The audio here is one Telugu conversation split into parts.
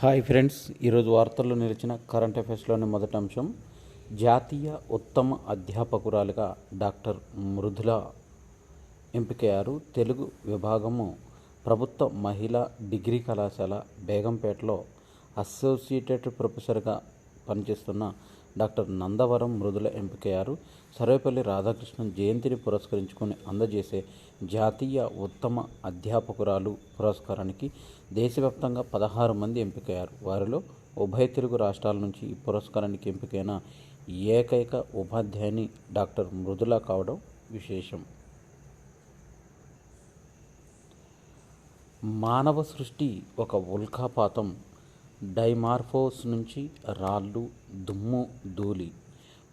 హాయ్ ఫ్రెండ్స్ ఈరోజు వార్తల్లో నిలిచిన కరెంట్ అఫైర్స్లోని మొదటి అంశం జాతీయ ఉత్తమ అధ్యాపకురాలుగా డాక్టర్ మృదుల ఎంపికయ్యారు. తెలుగు విభాగము ప్రభుత్వ మహిళా డిగ్రీ కళాశాల బేగంపేటలో అసోసియేటెడ్ ప్రొఫెసర్గా పనిచేస్తున్న డాక్టర్ నందవరం మృదుల ఎంపికయ్యారు. సర్వేపల్లి రాధాకృష్ణన్ జయంతిని పురస్కరించుకొని అందజేసే జాతీయ ఉత్తమ అధ్యాపకురాలు పురస్కారానికి దేశవ్యాప్తంగా పదహారు మంది ఎంపికయ్యారు. వారిలో ఉభయ తెలుగు రాష్ట్రాల నుంచి ఈ పురస్కారానికి ఎంపికైన ఏకైక ఉపాధ్యాయుని డాక్టర్ మృదుల కావడం విశేషం. మానవ సృష్టి ఒక ఉల్కాపాతం. డైమార్ఫోస్ నుంచి రాళ్ళు దుమ్ము ధూళి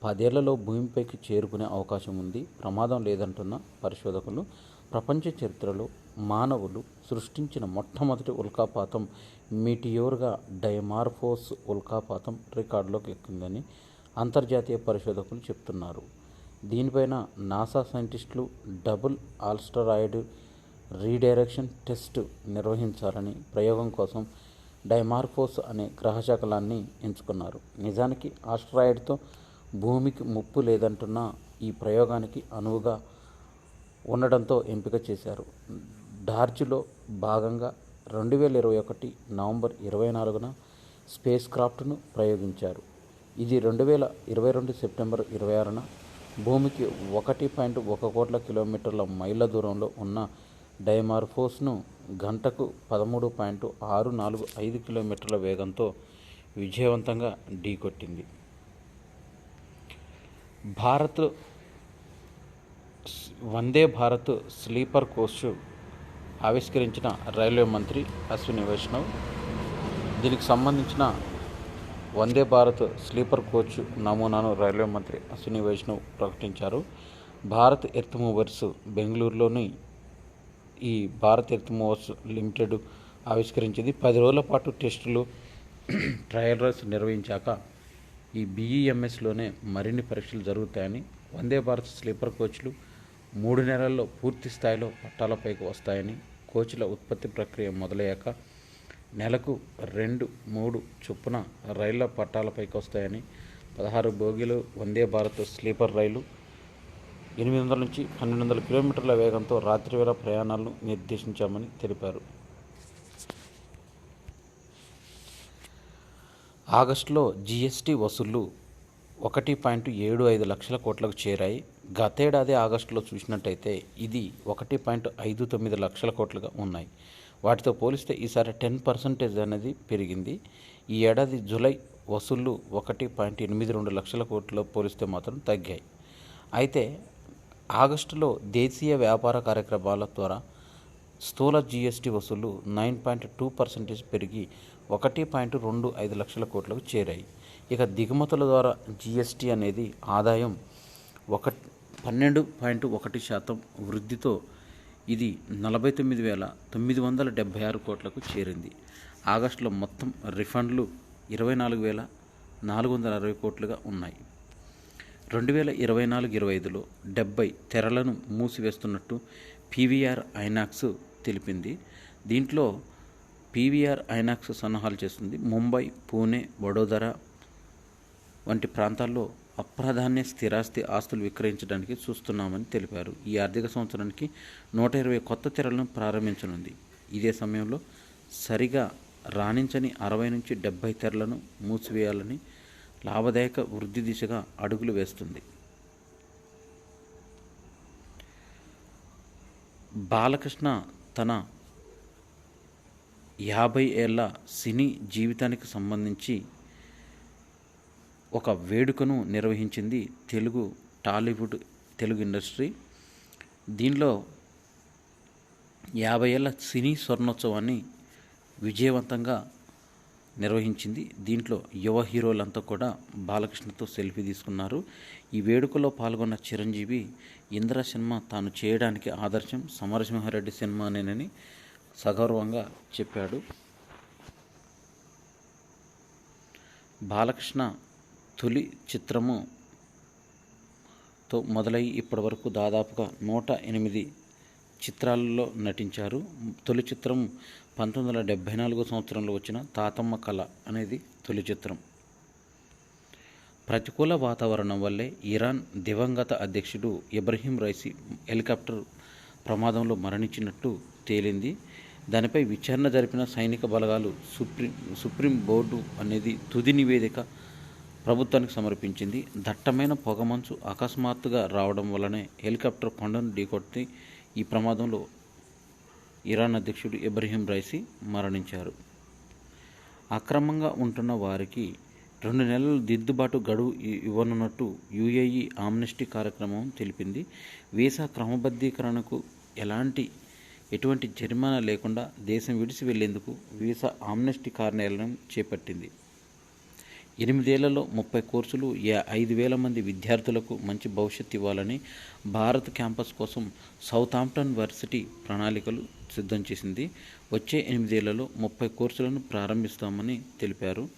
పదేళ్ళలో భూమిపైకి చేరుకునే అవకాశం ఉంది. ప్రమాదం లేదంటున్న పరిశోధకులు ప్రపంచ చరిత్రలో మానవులు సృష్టించిన మొట్టమొదటి ఉల్కాపాతం మీటియోర్గా డైమార్ఫోస్ ఉల్కాపాతం రికార్డులోకి ఎక్కిందని అంతర్జాతీయ పరిశోధకులు చెప్తున్నారు. దీనిపైన నాసా సైంటిస్టులు డబుల్ ఆల్స్టరాయిడ్ రీడైరెక్షన్ టెస్ట్ నిర్వహించాలని ప్రయోగం కోసం డైమార్ఫోస్ అనే గ్రహశకలాన్ని ఎంచుకున్నారు. నిజానికి ఆస్ట్రాయిడ్తో భూమికి ముప్పు లేదంటున్న ఈ ప్రయోగానికి అనువుగా ఉండడంతో ఎంపిక చేశారు. డార్జ్లో భాగంగా రెండు వేల ఇరవై ఒకటి నవంబర్ ఇరవై నాలుగున స్పేస్ క్రాఫ్ట్ను ప్రయోగించారు. ఇది రెండు వేల ఇరవై రెండు సెప్టెంబర్ ఇరవై ఆరున భూమికి ఒకటి పాయింట్ ఒక కోట్ల కిలోమీటర్ల మైళ్ళ దూరంలో ఉన్న డైమార్ఫోస్ను గంటకు పదమూడు పాయింట్ ఆరు నాలుగు ఐదు కిలోమీటర్ల వేగంతో విజయవంతంగా ఢీకొట్టింది. భారత్ వందే భారత్ స్లీపర్ కోచ్ ఆవిష్కరించిన రైల్వే మంత్రి అశ్విని వైష్ణవ్ దీనికి సంబంధించిన వందే భారత్ స్లీపర్ కోచ్ నమూనాను రైల్వే మంత్రి అశ్విని వైష్ణవ్ ప్రకటించారు. భారత్ ఎర్త్ మూవర్స్ బెంగళూరులోని ఈ భారత్ ఎర్త్ మూవర్స్ లిమిటెడ్ ఆవిష్కరించింది. పది రోజుల పాటు టెస్టులు ట్రయల్ రన్స్ నిర్వహించాక ఈ బీఈఎంఎస్లోనే మరిన్ని పరీక్షలు జరుగుతాయని వందే భారత్ స్లీపర్ కోచ్లు మూడు నెలల్లో పూర్తి స్థాయిలో పట్టాలపైకి వస్తాయని కోచ్ల ఉత్పత్తి ప్రక్రియ మొదలయ్యాక నెలకు రెండు మూడు చొప్పున రైళ్ళ పట్టాలపైకి వస్తాయని పదహారు బోగీలు వందే భారత్ స్లీపర్ రైలు ఎనిమిది వందల నుంచి పన్నెండు వందల కిలోమీటర్ల వేగంతో రాత్రివేళ ప్రయాణాలను నిర్దేశించామని తెలిపారు. ఆగస్టులో జీఎస్టీ వసూళ్ళు ఒకటి పాయింట్ ఏడు ఐదు లక్షల కోట్లకు చేరాయి. గతేడాది ఆగస్టులో చూసినట్టయితే ఇది ఒకటి పాయింట్ ఐదు తొమ్మిది లక్షల కోట్లుగా ఉన్నాయి. వాటితో పోలిస్తే ఈసారి టెన్ పర్సెంటేజ్ అనేది పెరిగింది. ఈ ఏడాది జూలై వసూళ్ళు ఒకటి పాయింట్ ఎనిమిది రెండు లక్షల కోట్ల పోలిస్తే మాత్రం తగ్గాయి. అయితే ఆగస్టులో దేశీయ వ్యాపార కార్యక్రమాల ద్వారా స్థూల జీఎస్టీ వసూళ్ళు నైన్ పాయింట్ టూ పర్సెంటేజ్ పెరిగి ఒకటి పాయింట్ రెండు ఐదు లక్షల కోట్లకు చేరాయి. ఇక దిగుమతుల ద్వారా జీఎస్టీ అనేది ఆదాయం ఒక పన్నెండు పాయింట్ ఒకటి శాతం వృద్ధితో ఇది నలభై తొమ్మిది వేల తొమ్మిది వందల డెబ్భై ఆరు కోట్లకు చేరింది. ఆగస్టులో మొత్తం రిఫండ్లు ఇరవై నాలుగు వేల నాలుగు వందల అరవై కోట్లుగా ఉన్నాయి. రెండు వేల ఇరవై నాలుగు ఇరవై ఐదులో డెబ్బై తెరలను మూసివేస్తున్నట్టు పీవీఆర్ ఐనాక్స్ తెలిపింది. దీంట్లో పీవీఆర్ ఐనాక్స్ సన్నాహాలు చేస్తుంది. ముంబై పూణే వడోదర వంటి ప్రాంతాల్లో అప్రాధాన్య స్థిరాస్తి ఆస్తులు విక్రయించడానికి చూస్తున్నామని తెలిపారు. ఈ ఆర్థిక సంవత్సరానికి నూట ఇరవై కొత్త తెరలను ప్రారంభించనుంది. ఇదే సమయంలో సరిగా రాణించని అరవై నుంచి డెబ్బై తెరలను మూసివేయాలని లాభదాయక వృద్ధి దిశగా అడుగులు వేస్తుంది. బాలకృష్ణ తన యాభై ఏళ్ళ సినీ జీవితానికి సంబంధించి ఒక వేడుకను నిర్వహించింది తెలుగు టాలీవుడ్ తెలుగు ఇండస్ట్రీ. దీనిలో యాభై ఏళ్ళ సినీ స్వర్ణోత్సవాన్ని విజయవంతంగా నిర్వహించింది. దీంట్లో యువ హీరోలంతా కూడా బాలకృష్ణతో సెల్ఫీ తీసుకున్నారు. ఈ వేడుకలో పాల్గొన్న చిరంజీవి ఇంద్ర సినిమా తాను చేయడానికి ఆదర్శం సమరసింహారెడ్డి సినిమానేనని సగౌరవంగా చెప్పాడు. బాలకృష్ణ తొలి చిత్రముతో మొదలై ఇప్పటివరకు దాదాపుగా నూట ఎనిమిది చిత్రాలలో నటించారు. తొలి చిత్రం పంతొమ్మిది వందల డెబ్భై నాలుగో సంవత్సరంలో వచ్చిన తాతమ్మ కళ అనేది తొలి చిత్రం. ప్రతికూల వాతావరణం వల్లే ఇరాన్ దివంగత అధ్యక్షుడు ఇబ్రహీం రైసీ హెలికాప్టర్ ప్రమాదంలో మరణించినట్టు తేలింది. దానిపై విచారణ జరిపిన సైనిక బలగాలు సుప్రీం సుప్రీం బోర్డు అనేది తుది నివేదిక ప్రభుత్వానికి సమర్పించింది. దట్టమైన పొగమంచు అకస్మాత్తుగా రావడం వల్లనే హెలికాప్టర్ కొండను ఢీకొట్టి ఈ ప్రమాదంలో ఇరాన్ అధ్యక్షుడు ఇబ్రహీం రైసీ మరణించారు. అక్రమంగా ఉంటున్న వారికి రెండు నెలల దిద్దుబాటు గడువు ఇవ్వనున్నట్టు యుఏఈ ఆమ్నెస్టీ కార్యక్రమం తెలిపింది. వీసా క్రమబద్ధీకరణకు ఎలాంటి ఎటువంటి జరిమానా లేకుండా దేశం విడిచి వెళ్ళేందుకు వీసా ఆమ్నెస్టీ కార్యాలయం చేపట్టింది. ఎనిమిదేళ్ళలో ముప్పై కోర్సులు యా ఐదు వేల మంది విద్యార్థులకు మంచి భవిష్యత్తు ఇవ్వాలని భారత్ క్యాంపస్ కోసం సౌతాంప్టన్ వర్సిటీ ప్రణాళికలు సిద్ధం చేసింది. వచ్చే ఎనిమిదేళ్ళలో ముప్పై కోర్సులను ప్రారంభిస్తామని తెలిపారు.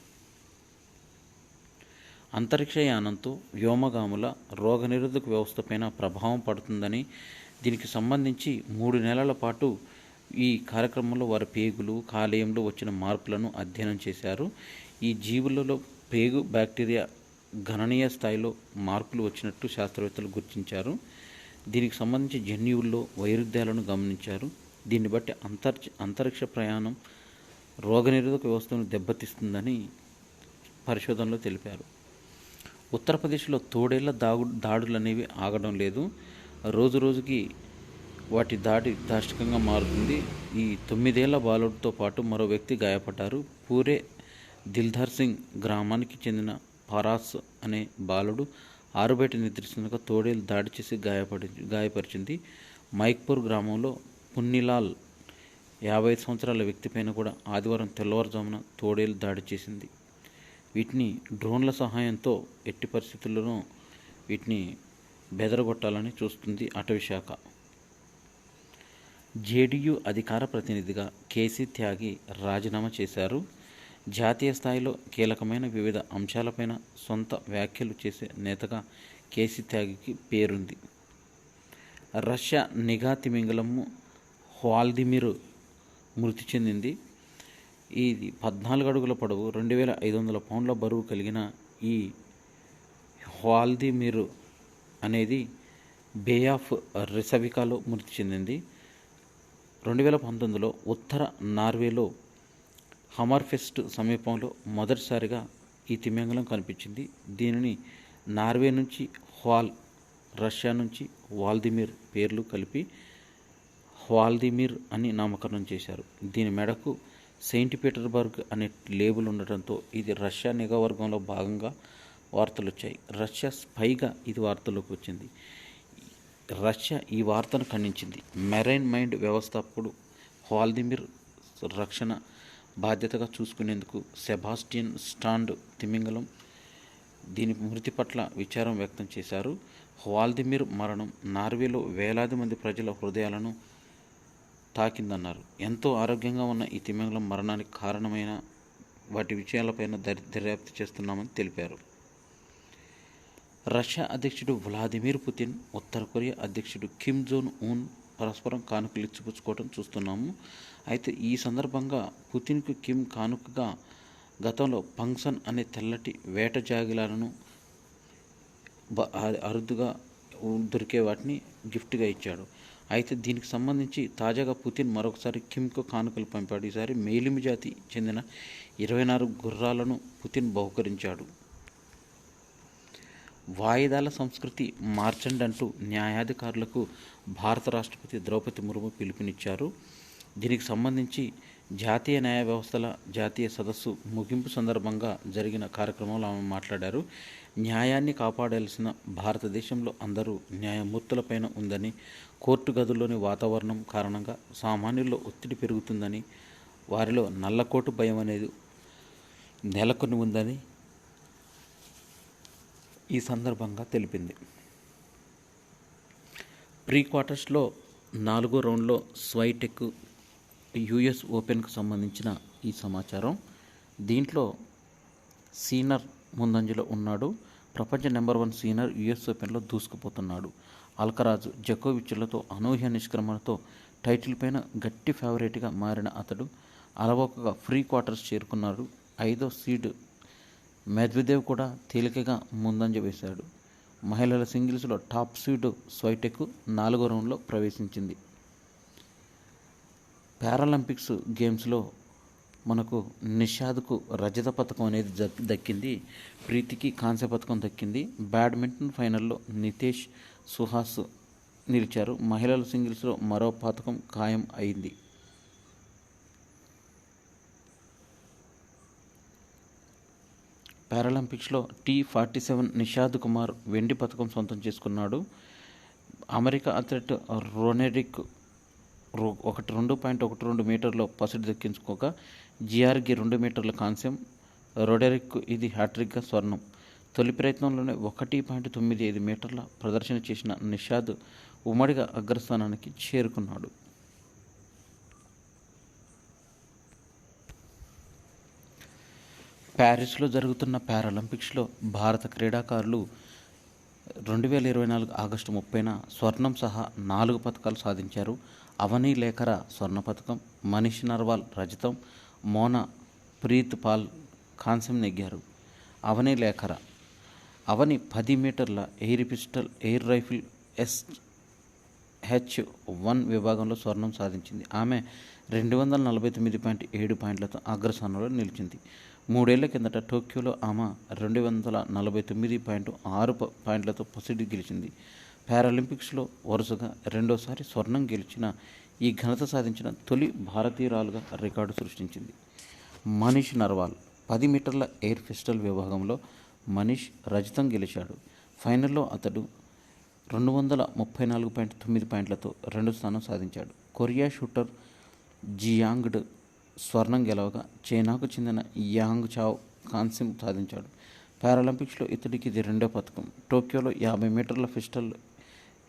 అంతరిక్షయానంతో వ్యోమగాముల రోగనిరోధక వ్యవస్థపైన ప్రభావం పడుతుందని దీనికి సంబంధించి మూడు నెలల పాటు ఈ కార్యక్రమంలో వారి పేగులు కాలేయంలో వచ్చిన మార్పులను అధ్యయనం చేశారు. ఈ జీవులలో పేగు బ్యాక్టీరియా గణనీయ స్థాయిలో మార్పులు వచ్చినట్టు శాస్త్రవేత్తలు గుర్తించారు. దీనికి సంబంధించి జన్యువుల్లో వైరుధ్యాలను గమనించారు. దీన్ని బట్టి అంతర్చ అంతరిక్ష ప్రయాణం రోగనిరోధక వ్యవస్థను దెబ్బతీస్తుందని పరిశోధనలో తెలిపారు. ఉత్తరప్రదేశ్లో తోడేళ్ళ దాగు దాడులు అనేవి ఆగడం లేదు. రోజు రోజుకి వాటి దాడి దాష్టికంగా మారుతుంది. ఈ తొమ్మిదేళ్ళ బాలుడితో పాటు మరో వ్యక్తి గాయపడ్డారు. పూరే దిల్ధర్ సింగ్ గ్రామానికి చెందిన పరాస్ అనే బాలుడు ఆరుబయట నిద్రిస్తుండగా తోడేలు దాడి చేసి గాయపడి గాయపరిచింది. మైక్పూర్ గ్రామంలో పున్నిలాల్ యాభై ఐదు సంవత్సరాల వ్యక్తిపైన కూడా ఆదివారం తెల్లవారుజామున తోడేలు దాడి చేసింది. వీటిని డ్రోన్ల సహాయంతో ఎట్టి పరిస్థితుల్లోనూ వీటిని బెదరగొట్టాలని చూస్తుంది అటవీ శాఖ. జేడీయూ అధికార ప్రతినిధిగా కేసీ త్యాగి రాజీనామా చేశారు. జాతీయ స్థాయిలో కీలకమైన వివిధ అంశాలపైన సొంత వ్యాఖ్యలు చేసే నేతగా కేసీ త్యాగికి పేరుంది. రష్యా నిఘా తిమింగలము హ్వాల్దిమిర్ మృతి చెందింది. ఇది పద్నాలుగు అడుగుల పొడవు రెండు వేల ఐదు వందల పౌండ్ల బరువు కలిగిన ఈ హ్వాల్దిమిర్ అనేది బే ఆఫ్ రిసవికాలో మృతి చెందింది. రెండు వేల పంతొమ్మిదిలో ఉత్తర నార్వేలో హమర్ఫెస్ట్ సమీపంలో మొదటిసారిగా ఈ తిమింగలం కనిపించింది. దీనిని నార్వే నుంచి హ్వాల్ రష్యా నుంచి వాల్దిమిర్ పేర్లు కలిపి హ్వాల్దిమిర్ అని నామకరణం చేశారు. దీని మెడకు సెయింట్ పీటర్బర్గ్ అనే లేబుల్ ఉండటంతో ఇది రష్యా నిఘా వర్గంలో భాగంగా వార్తలు వచ్చాయి. రష్యా స్పైగా ఇది వార్తల్లోకి వచ్చింది. రష్యా ఈ వార్తను ఖండించింది. మెరైన్ మైండ్ వ్యవస్థాపకుడు హాల్దిమిర్ రక్షణ బాధ్యతగా చూసుకునేందుకు సెబాస్టియన్ స్టాండ్ తిమింగలం దీని మృతి పట్ల విచారం వ్యక్తం చేశారు. వాల్దిమిర్ మరణం నార్వేలో వేలాది మంది ప్రజల హృదయాలను తాకిందన్నారు. ఎంతో ఆరోగ్యంగా ఉన్న ఈ తిమింగలం మరణానికి కారణమైన వాటి విషయాలపైన దర్ దర్యాప్తు చేస్తున్నామని తెలిపారు. రష్యా అధ్యక్షుడు వ్లాదిమిర్ పుతిన్ ఉత్తర కొరియా అధ్యక్షుడు కిమ్ జోన్ ఊన్ పరస్పరం కానుకలు ఇచ్చిపుచ్చుకోవడం చూస్తున్నాము. అయితే ఈ సందర్భంగా పుతిన్కు కిమ్ కానుకగా గతంలో పంక్సన్ అనే తెల్లటి వేట జాగిలాలను అరుదుగా దొరికే వాటిని గిఫ్ట్గా ఇచ్చాడు. అయితే దీనికి సంబంధించి తాజాగా పుతిన్ మరొకసారి కిమ్కు కానుకలు పంపాడు. ఈసారి మేలిమి జాతి చెందిన ఇరవై నాలుగు గుర్రాలను పుతిన్ బహుకరించాడు. వాయిదాల సంస్కృతి మార్చండి అంటూ న్యాయాధికారులకు భారత రాష్ట్రపతి ద్రౌపది ముర్ము పిలుపునిచ్చారు. దీనికి సంబంధించి జాతీయ న్యాయ వ్యవస్థల జాతీయ సదస్సు ముగింపు సందర్భంగా జరిగిన కార్యక్రమంలో ఆమె మాట్లాడారు. న్యాయాన్ని కాపాడాల్సిన భారతదేశంలో అందరూ న్యాయమూర్తులపైన ఉందని కోర్టు గదుల్లోని వాతావరణం కారణంగా సామాన్యుల్లో ఒత్తిడి పెరుగుతుందని వారిలో నల్లకోటు భయం అనేది నెలకొని ఉందని ఈ సందర్భంగా తెలిపింది. ప్రీ క్వార్టర్స్లో నాలుగో రౌండ్లో స్వైటెక్ యుఎస్ ఓపెన్కు సంబంధించిన ఈ సమాచారం. దీంట్లో సీనర్ ముందంజలో ఉన్నాడు. ప్రపంచ నెంబర్ వన్ సీనర్ యుఎస్ ఓపెన్లో దూసుకుపోతున్నాడు. అల్కరాజు జకోవిచ్లతో అనూహ్య నిష్క్రమణతో టైటిల్ పైన గట్టి ఫేవరెట్గా మారిన అతడు అలవోకగా ఫ్రీ క్వార్టర్స్ చేరుకున్నాడు. ఐదో సీడ్ మెద్వదేవ్ కూడా తేలికగా ముందంజ వేశాడు మహిళల సింగిల్స్లో టాప్ సీడ్ స్వైటెక్ నాలుగో రౌండ్లో ప్రవేశించింది. పారాలింపిక్స్ గేమ్స్లో మనకు నిషాద్కు రజత పథకం అనేది దక్కింది. ప్రీతికి కాంస్య పథకం దక్కింది. బ్యాడ్మింటన్ ఫైనల్లో నితేష్ సుహాస్ నిలిచారు. మహిళల సింగిల్స్లో మరో పథకం ఖాయం అయింది. పారాలింపిక్స్లో T forty seven Nishad Kumar వెండి పథకం సొంతం చేసుకున్నాడు. అమెరికా అథ్లెట్ రొనెరిక్ రో- ఒకటి రెండు పాయింట్ ఒకటి రెండు మీటర్లో పసిడి దక్కించుకోగా జిఆర్కి రెండు మీటర్ల కాంస్యం రొడెరిక్ ఇది హ్యాట్రిక్గా స్వర్ణం. తొలి ప్రయత్నంలోనే ఒకటి పాయింట్ తొమ్మిది ఐదు మీటర్ల ప్రదర్శన చేసిన నిషాద్ ఉమ్మడిగా అగ్రస్థానానికి చేరుకున్నాడు. ప్యారిస్లో జరుగుతున్న పారాలింపిక్స్లో భారత క్రీడాకారులు రెండు వేల ఇరవై నాలుగు ఆగస్టు ముప్పైన స్వర్ణం సహా నాలుగు పథకాలు సాధించారు. అవని లేఖర స్వర్ణ పథకం మనీష్ నర్వాల్ రజతం మోనా ప్రీత్ పాల్ కాంస్యం నెగ్గారు. అవని లేఖర అవని పది మీటర్ల air pistol air rifle S H one విభాగంలో స్వర్ణం సాధించింది. ఆమె రెండు వందల నలభై తొమ్మిది పాయింట్ ఏడు పాయింట్లతో అగ్రస్థానంలో నిలిచింది. మూడేళ్ళ కిందట టోక్యోలో ఆమె రెండు వందల నలభై తొమ్మిది పాయింట్ ఆరు పాయింట్లతో పసిడి గెలిచింది. పారాలింపిక్స్లో వరుసగా రెండోసారి స్వర్ణం గెలిచిన ఈ ఘనత సాధించిన తొలి భారతీయురాలుగా రికార్డు సృష్టించింది. మనీష్ నర్వాల్ పది మీటర్ల ఎయిర్ పిస్టల్ విభాగంలో మనీష్ రజతం గెలిచాడు. ఫైనల్లో అతడు రెండు వందల ముప్పై నాలుగు పాయింట్ తొమ్మిది పాయింట్లతో రెండు స్థానం సాధించాడు. కొరియా షూటర్ జియాంగ్డ్ స్వర్ణం గెలవగా చైనాకు చెందిన యాంగ్ చావ్ కాంస్యం సాధించాడు. పారాలింపిక్స్లో ఇతడికి ఇది రెండో పథకం టోక్యోలో యాభై మీటర్ల పిస్టల్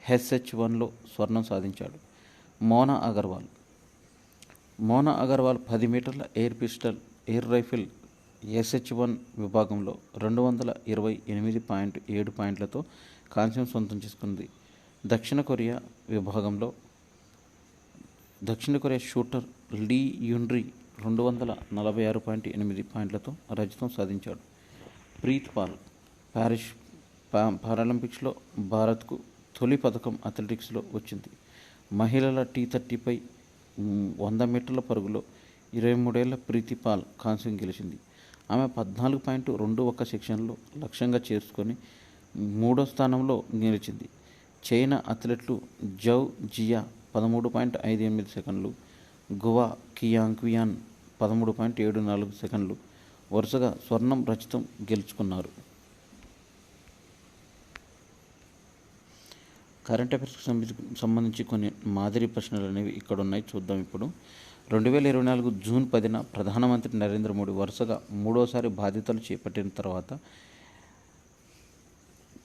హెచ్హెచ్ వన్లో స్వర్ణం సాధించాడు. మోనా అగర్వాల్. మోనా అగర్వాల్ పది మీటర్ల air pistol air rifle SH one విభాగంలో రెండు వందల ఇరవై ఎనిమిది పాయింట్ ఏడు పాయింట్లతో కాంస్యం సొంతం చేసుకుంది. దక్షిణ కొరియా విభాగంలో దక్షిణ కొరియా షూటర్ లీ యున్రీ రెండు వందల నలభై ఆరు పాయింట్ ఎనిమిది పాయింట్లతో రజతం సాధించాడు. ప్రీత్ పాల్ ప్యారిస్ పా పారాలింపిక్స్లో భారత్కు తొలి పథకం అథ్లెటిక్స్లో వచ్చింది. మహిళల టీ థర్టీపై వంద మీటర్ల పరుగులో ఇరవై మూడేళ్ళ ప్రీతి పాల్ కాంస్యం గెలిచింది. ఆమె పద్నాలుగు పాయింట్ రెండు ఒక్క సెక్షన్లో లక్ష్యంగా చేసుకొని మూడో స్థానంలో నిలిచింది. చైనా అథ్లెట్లు జౌ జియా పదమూడు పాయింట్ ఐదు ఎనిమిది సెకండ్లు గువా కియాంగ్వియాన్ పదమూడు పాయింట్ ఏడు నాలుగు సెకండ్లు. వరుసగా స్వర్ణం రచితం గెలుచుకున్నారు. కరెంట్ అఫైర్స్కి సంబంధించి సంబంధించి కొన్ని మాదిరి ప్రశ్నలు అనేవి ఇక్కడ ఉన్నాయి చూద్దాం ఇప్పుడు. రెండు వేల ఇరవై నాలుగు జూన్ పదిన ప్రధానమంత్రి నరేంద్ర మోడీ వరుసగా మూడోసారి బాధ్యతలు చేపట్టిన తర్వాత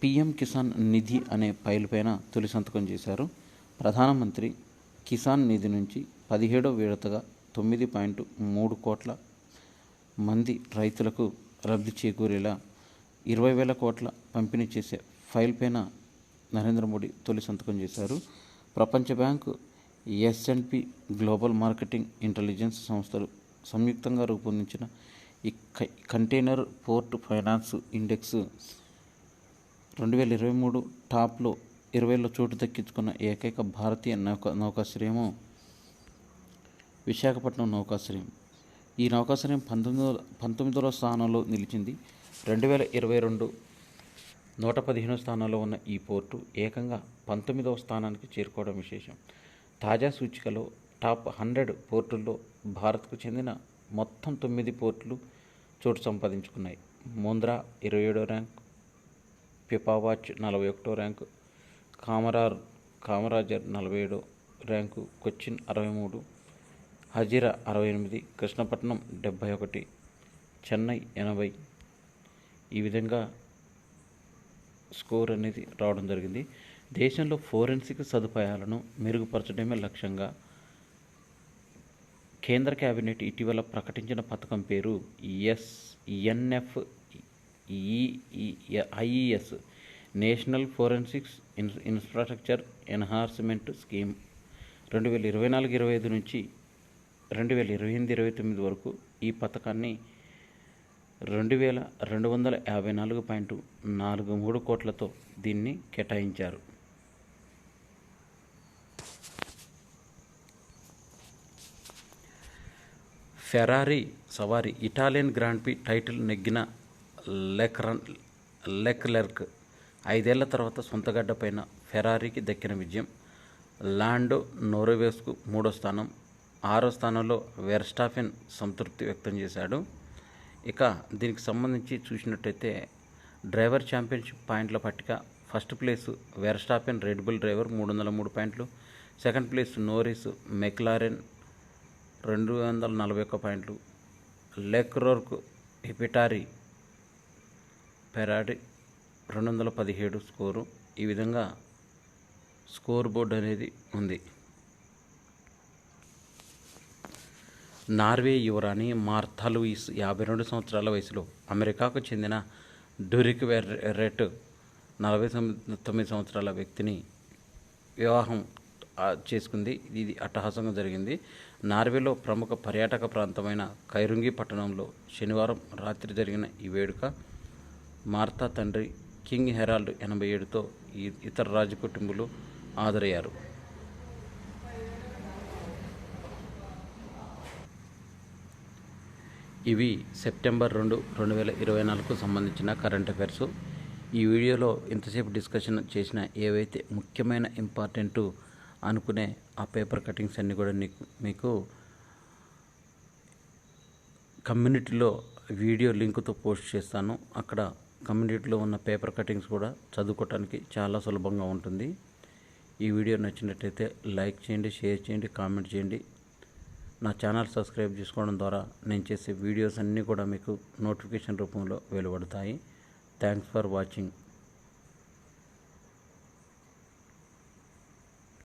పిఎం కిసాన్ నిధి అనే ఫైల్ పైన తొలి సంతకం చేశారు. ప్రధానమంత్రి కిసాన్ నిధి నుంచి పదిహేడో విడతగా తొమ్మిది పాయింట్ మూడు కోట్ల మంది రైతులకు లబ్ధి చేకూరేలా ఇరవై వేల కోట్ల పంపిణీ చేసే ఫైల్ పైన నరేంద్ర మోడీ తొలి సంతకం చేశారు. ప్రపంచ bank SNP global marketing intelligence సంస్థలు సంయుక్తంగా రూపొందించిన ఈ కంటైనర్ పోర్ట్ ఫైనాన్స్ ఇండెక్స్ రెండు వేల ఇరవై మూడు టాప్లో ఇరవైలో చోటు దక్కించుకున్న ఏకైక భారతీయ నౌక నౌకాశ్రయము విశాఖపట్నం నౌకాశ్రయం. ఈ నౌకాశ్రయం పంతొమ్మిది పంతొమ్మిదవ స్థానంలో నిలిచింది. రెండు వేల ఇరవై రెండు నూట పదిహేనో స్థానంలో ఉన్న ఈ పోర్టు ఏకంగా పంతొమ్మిదవ స్థానానికి చేరుకోవడం విశేషం. తాజా సూచికలో టాప్ హండ్రెడ్ పోర్టుల్లో భారత్కు చెందిన మొత్తం తొమ్మిది పోర్టులు చోటు సంపాదించుకున్నాయి. ముంద్రా ఇరవై ఏడో ర్యాంక్ పిపావాచ్ నలభై ఒకటో ర్యాంకు కామరార్ కామరాజర్ నలభై ఏడు ర్యాంకు కొచ్చిన్ అరవై మూడు హజీరా అరవై ఎనిమిది కృష్ణపట్నం డెబ్భై ఒకటి చెన్నై ఎనభై. ఈ విధంగా స్కోర్ అనేది రావడం జరిగింది. దేశంలో ఫోరెన్సిక్ సదుపాయాలను మెరుగుపరచడమే లక్ష్యంగా కేంద్ర కేబినెట్ ఇటీవల ప్రకటించిన పథకం పేరు S NF IES national forensics in infrastructure enhancement scheme రెండు వేల ఇరవై నాలుగు ఇరవై ఐదు నుంచి రెండు వేల ఇరవై ఎనిమిది ఇరవై తొమ్మిది వరకు ఈ పథకాన్ని రెండు వేల రెండు వందల యాభై నాలుగు పాయింట్ నాలుగు మూడు కోట్లతో దీన్ని కేటాయించారు. ఫెరారీ సవారీ ఇటాలియన్ గ్రాండ్ పి టైటిల్ నెగ్గిన లెక్రన్ లెక్లెర్క్ ఐదేళ్ళ తర్వాత సొంతగడ్డ పైన ఫెరారీకి దక్కిన విజయం. లాండో నోరోవేస్కు మూడో స్థానం. ఆరో స్థానంలో వెర్స్టాఫెన్ సంతృప్తి వ్యక్తం చేశాడు. ఇక దీనికి సంబంధించి చూసినట్టయితే డ్రైవర్ ఛాంపియన్షిప్ పాయింట్ల పట్టిక first place Verstappen Red Bull driver మూడు వందల మూడు పాయింట్లు సెకండ్ ప్లేస్ నోరిస్ మెక్లారెన్ రెండు వందల నలభై ఒక్క పాయింట్లు లెక్రోర్క్ హిపిటారి పెరాడి రెండు వందల పదిహేడు స్కోరు. ఈ విధంగా స్కోర్ బోర్డు అనేది ఉంది. నార్వే యువరాణి మార్థా లూయిస్ యాభై రెండు సంవత్సరాల వయసులో అమెరికాకు చెందిన డురిక్ వెర్రెట్ నలభై తొమ్మిది తొమ్మిది సంవత్సరాల వ్యక్తిని వివాహం చేసుకుంది. ఇది అట్టహాసంగా జరిగింది. నార్వేలో ప్రముఖ పర్యాటక ప్రాంతమైన కైరుంగి పట్టణంలో శనివారం రాత్రి జరిగిన ఈ వేడుక మార్తా తండ్రి కింగ్ హెరాల్డ్ ఎనభై ఏడుతో ఇతర రాజకుటుంబులు హాజరయ్యారు. ఇవి సెప్టెంబర్ రెండు రెండు వేల ఇరవై నాలుగుకు సంబంధించిన కరెంట్ అఫైర్స్. ఈ వీడియోలో ఇంతసేపు డిస్కషన్ చేసిన ఏవైతే ముఖ్యమైన ఇంపార్టెంట్ అనుకునే ఆ పేపర్ కటింగ్స్ అన్నీ కూడా నీకు మీకు కమ్యూనిటీలో వీడియో లింకుతో పోస్ట్ చేస్తాను. అక్కడ కమ్యూనిటీలో ఉన్న పేపర్ కటింగ్స్ కూడా చదువుకోవటానికి చాలా సులభంగా ఉంటుంది. ఈ వీడియో నచ్చినట్టయితే లైక్ చేయండి షేర్ చేయండి కామెంట్ చేయండి. నా ఛానల్ సబ్స్క్రైబ్ చేసుకోవడం ద్వారా నేను చేసే వీడియోస్ అన్నీ కూడా మీకు నోటిఫికేషన్ రూపంలో వెలువడతాయి. Thanks for watching.